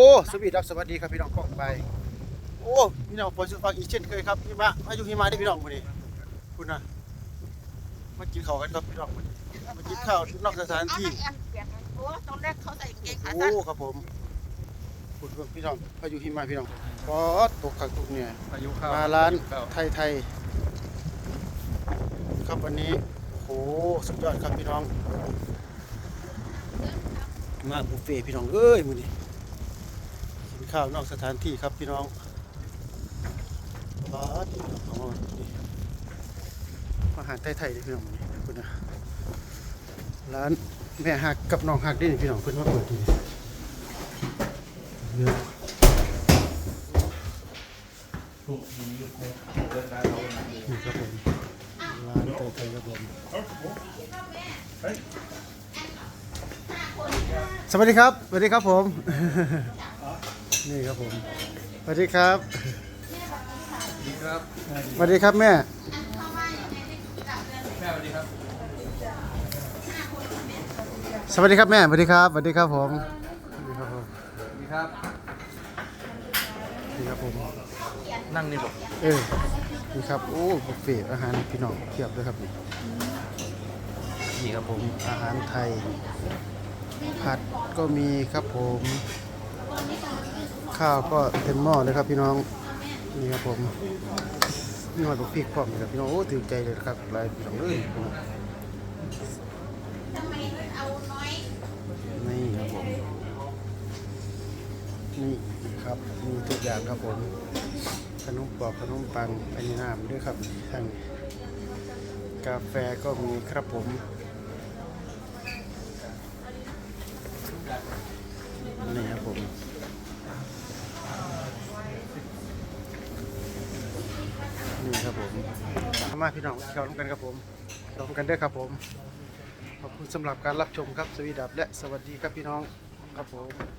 โอ้สวีดับสวัสดีครับพี่น้องกล้องไป โอ้พี่น้องฝนสุฟังอีกเช่นเคยครับหิมะพายุหิมะที่พี่น้องคนนี้คุณนะมากินข้าวกันครับพี่น้องคนนี้มากินข้าวนอกสถานที่เอาให้แอมเปลี่ยนโอ้ตอนแรกเขาใส่กางเกงขาโอ้สั้นครับผมคุณพี่น้องพายุหิมะพี่น้องก็ตกขักตกเนี่ยพายุเข้ามาร้านเข้าไทยไทยครับวันนี้โอ้สุดยอดครับพี่น้อง มาบุฟเฟ่ต์พี่น้องเอ้ยมื้อนี้ กินข้าวนอกสถานที่ครับพี่น้องบาดเอามานี่อาหารไทยๆเลยพี่น้องมื้อนี้คุณนะร้านแม่หักกับน้องหักนี่พี่น้องเพิ่นมาเปิดที่นี่เยอะนี่ครับผมร้านไทยไทยครับผมสวัสดีครับสวัสดีครับผม นี่ครับผมสวัสดีครับดีครับสวัสดีครับแม่แม่สวัสดีครับสวัสดีครับแม่สวัสดีครับสวัสดีครับผมสวัสดีครับผมสวัสดีครับนี่ครับผมนั่งนี่บอกเออนี่ครับโอ้บุฟเฟ่ต์อาหารพี่น้องเทียบด้วยครับนี่นี่ครับผมอาหารไทยผัดก็มีครับผม ข้าวก็เต็มหม้อเลยครับพี่น้องนี่ครับผมนี่หอยบกพริกพร้อมเลยครับพี่น้องโอ้ตื่นใจเลยครับหลายพี่น้องเลยนี่ครับผมนี่ครับมีทุกอย่างครับผมขนมปอกขนมปังอันนี้น้ำด้วยครับทั้งกาแฟก็มีครับผม นี่ครับผม นี่ครับ ผมมาพี่น้องเข้าร่วมกันครับผมเข้าร่วมกันด้วยครับผม ขอบคุณสำหรับการรับชมครับสวีดับและสวัสดีครับพี่น้องครับผม